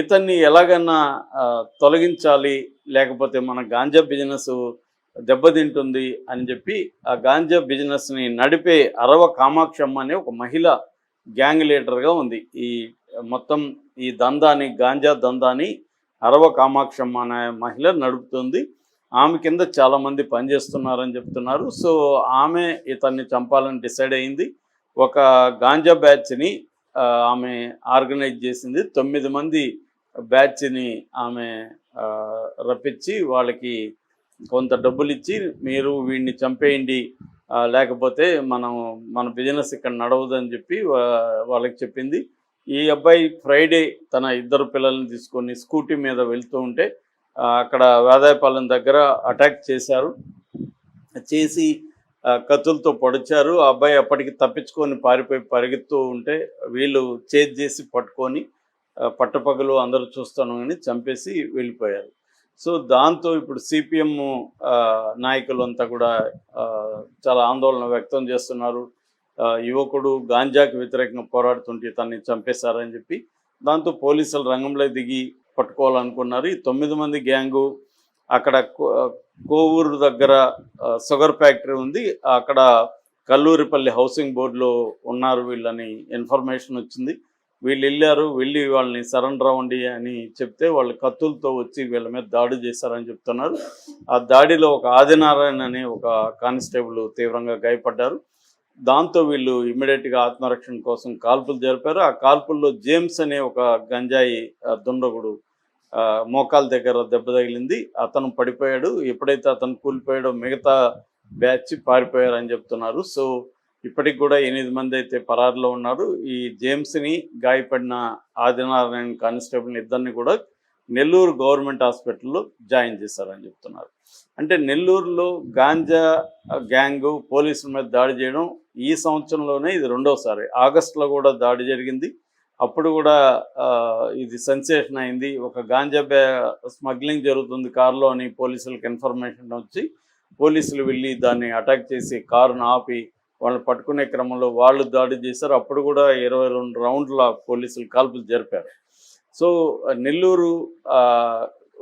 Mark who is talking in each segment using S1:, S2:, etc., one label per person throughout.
S1: ఇతన్ని ఎలాగన్నా తొలగించాలి లేకపోతే మన గాంజా బిజినెస్ దెబ్బతింటుంది అని చెప్పి ఆ గాంజా బిజినెస్ని నడిపే అరవ కామాక్షమ్మ అనే ఒక మహిళ గ్యాంగ్ లీడర్గా ఉంది. ఈ మొత్తం ఈ దందాని గాంజా దందాని అరవ కామాక్షమ్మ అనే మహిళ నడుపుతుంది. ఆమె కింద చాలామంది పనిచేస్తున్నారని చెప్తున్నారు. సో ఆమె ఇతన్ని చంపాలని డిసైడ్ అయింది. ఒక గాంజా బ్యాచ్ని ఆమె ఆర్గనైజ్ చేసింది. తొమ్మిది మంది బ్యాచ్ని ఆమె రప్పించి వాళ్ళకి కొంత డబ్బులు ఇచ్చి మీరు వీడిని చంపేయండి లేకపోతే మనం మన బిజినెస్ ఇక్కడ నడవదని చెప్పి వాళ్ళకి చెప్పింది. ఈ అబ్బాయి ఫ్రైడే తన ఇద్దరు పిల్లల్ని తీసుకొని స్కూటీ మీద వెళ్తూ ఉంటే అక్కడ వేదాయపాలెం దగ్గర అటాక్ చేశారు. చేసి కత్తులతో పొడిచారు. ఆ అబ్బాయి అప్పటికి తప్పించుకొని పారిపోయి పరిగెత్తూ ఉంటే వీళ్ళు చేజ్ చేసి పట్టుకొని పట్టపగలు అందరూ చూస్తాను అని చంపేసి వెళ్ళిపోయారు. సో దాంతో ఇప్పుడు సిపిఎం నాయకులు అంతా కూడా చాలా ఆందోళన వ్యక్తం చేస్తున్నారు. యువకుడు గాంజాకి వ్యతిరేకంగా పోరాడుతుంటే తనని చంపేశారని చెప్పి దాంతో పోలీసులు రంగంలో దిగి పట్టుకోవాలనుకున్నారు. ఈ తొమ్మిది మంది గ్యాంగు అక్కడ కో- కోవూరు దగ్గర షుగర్ ఫ్యాక్టరీ ఉంది. అక్కడ కల్లూరిపల్లి హౌసింగ్ బోర్డులో ఉన్నారు వీళ్ళని ఇన్ఫర్మేషన్ వచ్చింది. వీళ్ళు వెళ్ళారు వెళ్ళి వాళ్ళని సరెండర్ అవ్వండి అని చెప్తే వాళ్ళు కత్తులతో వచ్చి వీళ్ళ మీద దాడి చేశారని చెప్తున్నారు. ఆ దాడిలో ఒక ఆదినారాయణ అనే ఒక కానిస్టేబుల్ తీవ్రంగా గాయపడ్డారు. దాంతో వీళ్ళు ఇమ్మీడియట్గా ఆత్మరక్షణ కోసం కాల్పులు జరిపారు. ఆ కాల్పుల్లో జేమ్స్ అనే ఒక గంజాయి దుండగుడు మోకాల దగ్గర దెబ్బ తగిలింది. అతను పడిపోయాడు. ఎప్పుడైతే అతను కూలిపోయాడో మిగతా బ్యాచ్ పారిపోయారని చెప్తున్నారు. సో ఇప్పటికి కూడా ఎనిమిది మంది అయితే పరారులో ఉన్నారు. ఈ జేమ్స్ని గాయపడిన ఆదినారాయణ కానిస్టేబుల్ని ఇద్దరిని కూడా నెల్లూరు గవర్నమెంట్ హాస్పిటల్లో జాయిన్ చేశారని చెప్తున్నారు. అంటే నెల్లూరులో గాంజా గ్యాంగ్ పోలీసుల మీద దాడి చేయడం ఈ సంవత్సరంలోనే ఇది రెండోసారి. ఆగస్టులో కూడా దాడి జరిగింది. అప్పుడు కూడా ఇది సెన్సేషన్ అయింది. ఒక గాంజా బ్యా స్మగ్లింగ్ జరుగుతుంది కారులో అని పోలీసులకు ఇన్ఫర్మేషన్ వచ్చి పోలీసులు వెళ్ళి దాన్ని అటాక్ చేసి కారును ఆపి వాళ్ళు పట్టుకునే క్రమంలో వాళ్ళు దాడి చేశారు. అప్పుడు కూడా ఇరవై రెండు రౌండ్ల పోలీసులు కాల్పులు జరిపారు. సో నెల్లూరు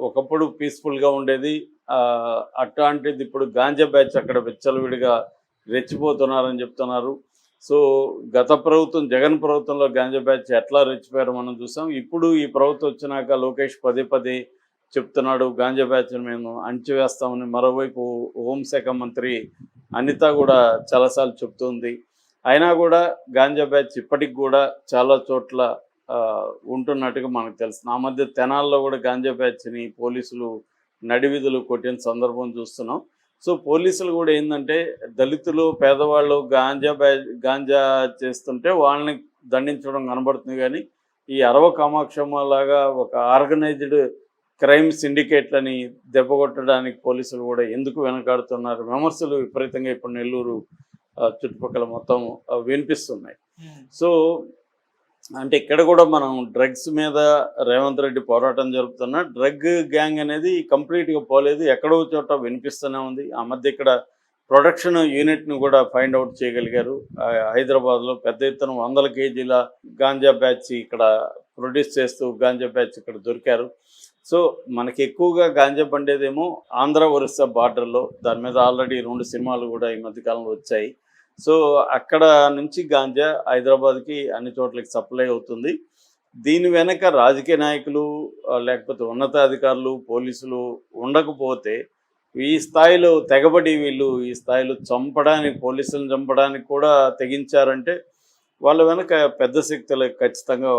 S1: ఒకప్పుడు పీస్ఫుల్గా ఉండేది. అట్లాంటిది ఇప్పుడు గాంజా బ్యాచ్ అక్కడ విచ్చలవిడిగా రెచ్చిపోతున్నారని చెప్తున్నారు. సో గత ప్రభుత్వం జగన్ ప్రభుత్వంలో గాంజా బ్యాచ్ ఎట్లా రెచ్చిపోయారో మనం చూసాం. ఇప్పుడు ఈ ప్రభుత్వం వచ్చినాక లోకేష్ పదే పదే చెప్తున్నాడు గాంజా బ్యాచ్ను మేము అణిచివేస్తామని. మరోవైపు హోంశాఖ మంత్రి అనిత కూడా చాలాసార్లు చెప్తుంది. అయినా కూడా గాంజా బ్యాచ్ ఇప్పటికి కూడా చాలా చోట్ల ఉంటున్నట్టుగా మనకు తెలుసు ఆ మధ్య తెనాల్లో కూడా గాంజా బ్యాచ్ని పోలీసులు నడివిధులు కొట్టిన సందర్భం చూస్తున్నాం. సో పోలీసులు కూడా ఏంటంటే దళితులు పేదవాళ్ళు గాంజా గాంజా చేస్తుంటే వాళ్ళని దండించడం కనబడుతుంది కానీ ఈ అరవ కామాక్షమ్మ లాగా ఒక ఆర్గనైజ్డ్ క్రైమ్ సిండికేట్లని దెబ్బకొట్టడానికి పోలీసులు కూడా ఎందుకు వెనకాడుతున్నారు? విమర్శలు విపరీతంగా ఇప్పుడు నెల్లూరు చుట్టుపక్కల మొత్తం వినిపిస్తున్నాయి. సో అంటే ఇక్కడ కూడా మనం డ్రగ్స్ మీద రేవంత్ రెడ్డి పోరాటం జరుపుతున్నా డ్రగ్ గ్యాంగ్ అనేది కంప్లీట్గా పోలేదు. ఎక్కడో చోట వినిపిస్తూనే ఉంది. ఆ మధ్య ఇక్కడ ప్రొడక్షన్ యూనిట్ను కూడా ఫైండ్ అవుట్ చేయగలిగారు. హైదరాబాద్లో పెద్ద ఎత్తున వందల కేజీల గాంజా బ్యాచ్ ఇక్కడ ప్రొడ్యూస్ చేస్తూ గాంజా బ్యాచ్ ఇక్కడ దొరికారు. సో మనకి ఎక్కువగా గాంజా పండేదేమో ఆంధ్ర ఒరిస్సా బార్డర్లో దాని మీద ఆల్రెడీ రెండు సినిమాలు కూడా ఈ మధ్యకాలంలో వచ్చాయి. సో అక్కడ నుంచి గాంజా హైదరాబాద్కి అన్ని చోట్లకి సప్లై అవుతుంది. దీని వెనక రాజకీయ నాయకులు లేకపోతే ఉన్నతాధికారులు పోలీసులు ఉండకపోతే ఈ స్థాయిలో తెగబడి వీళ్ళు ఈ స్థాయిలో చంపడానికి పోలీసులను చంపడానికి కూడా తెగించారంటే వాళ్ళ వెనక పెద్ద శక్తులు ఖచ్చితంగా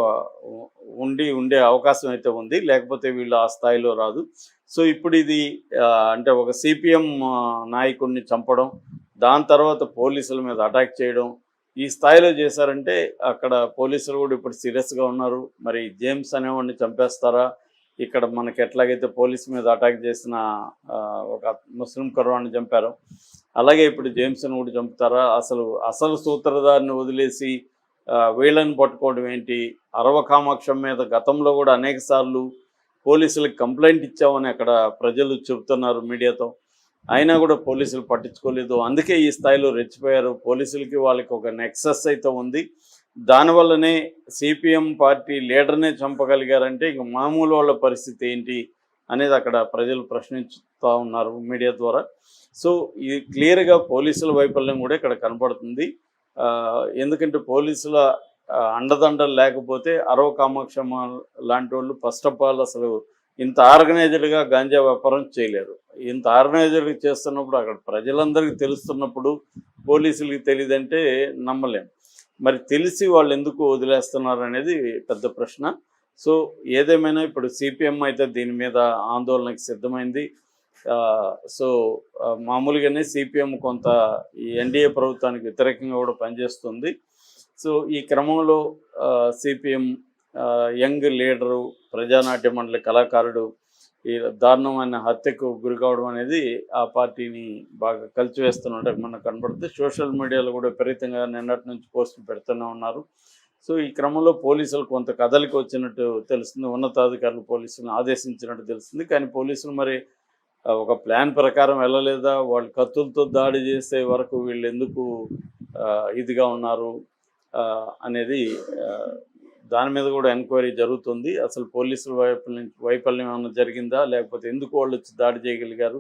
S1: ఉండి ఉండే అవకాశం అయితే ఉంది. లేకపోతే వీళ్ళు ఆ స్థాయిలో రాదు. సో ఇప్పుడు ఇది అంటే ఒక సిపిఎం నాయకుడిని చంపడం దాని తర్వాత పోలీసుల మీద అటాక్ చేయడం ఈ స్థాయిలో చేశారంటే అక్కడ పోలీసులు కూడా ఇప్పుడు సీరియస్గా ఉన్నారు. మరి జేమ్స్ అనేవాడిని చంపేస్తారా? ఇక్కడ మనకి ఎట్లాగైతే పోలీస్ మీద అటాక్ చేసిన ఒక ముస్లిం కుర్రాన్ని చంపారు అలాగే ఇప్పుడు జేమ్స్ని కూడా చంపుతారా? అసలు అసలు సూత్రధారిని వదిలేసి వీళ్ళని పట్టుకోవడం ఏంటి? అరవ కామాక్షం మీద గతంలో కూడా అనేక సార్లు పోలీసులకు కంప్లైంట్ ఇచ్చామని అక్కడ ప్రజలు చెబుతున్నారు మీడియాతో. అయినా కూడా పోలీసులు పట్టించుకోలేదు. అందుకే ఈ స్థాయిలో రెచ్చిపోయారు. పోలీసులకి వాళ్ళకి ఒక నెక్సెస్ అయితే ఉంది. దానివల్లనే సిపిఎం పార్టీ లీడర్నే చంపగలిగారంటే ఇంక మామూలు వాళ్ళ పరిస్థితి ఏంటి అనేది అక్కడ ప్రజలు ప్రశ్నిస్తూ ఉన్నారు మీడియా ద్వారా. సో ఇది క్లియర్గా పోలీసుల వైఫల్యం కూడా ఇక్కడ కనపడుతుంది. ఎందుకంటే పోలీసుల అండదండలు లేకపోతే అరవ కామాక్షమ లాంటి వాళ్ళు ఫస్ట్ ఆఫ్ ఆల్ అసలు ఇంత ఆర్గనైజ్డ్గా గాంజా వ్యాపారం చేయలేరు ఇంత ఆర్గనైజ్డ్గా చేస్తున్నప్పుడు అక్కడ ప్రజలందరికీ తెలుస్తున్నప్పుడు పోలీసులకి తెలియదంటే నమ్మలేం. మరి తెలిసి వాళ్ళు ఎందుకు వదిలేస్తున్నారు అనేది పెద్ద ప్రశ్న. సో ఏదేమైనా ఇప్పుడు సిపిఎం అయితే దీని మీద ఆందోళనకి సిద్ధమైంది. సో మామూలుగానే సిపిఎం కొంత ఈ ఎన్డీఏ ప్రభుత్వానికి వ్యతిరేకంగా కూడా పనిచేస్తుంది. సో ఈ క్రమంలో సిపిఎం యంగ్ లీడరు ప్రజానాట్య మండలి కళాకారుడు ఈ దారుణమైన హత్యకు గురి కావడం అనేది ఆ పార్టీని బాగా కలిచివేస్తున్నట్టు మనకు కనబడుతుంది. సోషల్ మీడియాలో కూడా విపరీతంగా నిన్నటి నుంచి పోస్టులు పెడుతూనే ఉన్నారు. సో ఈ క్రమంలో పోలీసులు కొంత కదలికి వచ్చినట్టు తెలుస్తుంది. ఉన్నతాధికారులు పోలీసులను ఆదేశించినట్టు తెలుస్తుంది. కానీ పోలీసులు మరి ఒక ప్లాన్ ప్రకారం వెళ్ళలేదా? వాళ్ళు కత్తులతో దాడి చేసే వరకు వీళ్ళు ఎందుకు ఇదిగా ఉన్నారు అనేది దాని మీద కూడా ఎంక్వైరీ జరుగుతుంది. అసలు పోలీసుల వైపు నుంచి వైఫల్యం ఏమైనా జరిగిందా? లేకపోతే ఎందుకు వాళ్ళు వచ్చి దాడి చేయగలిగారు?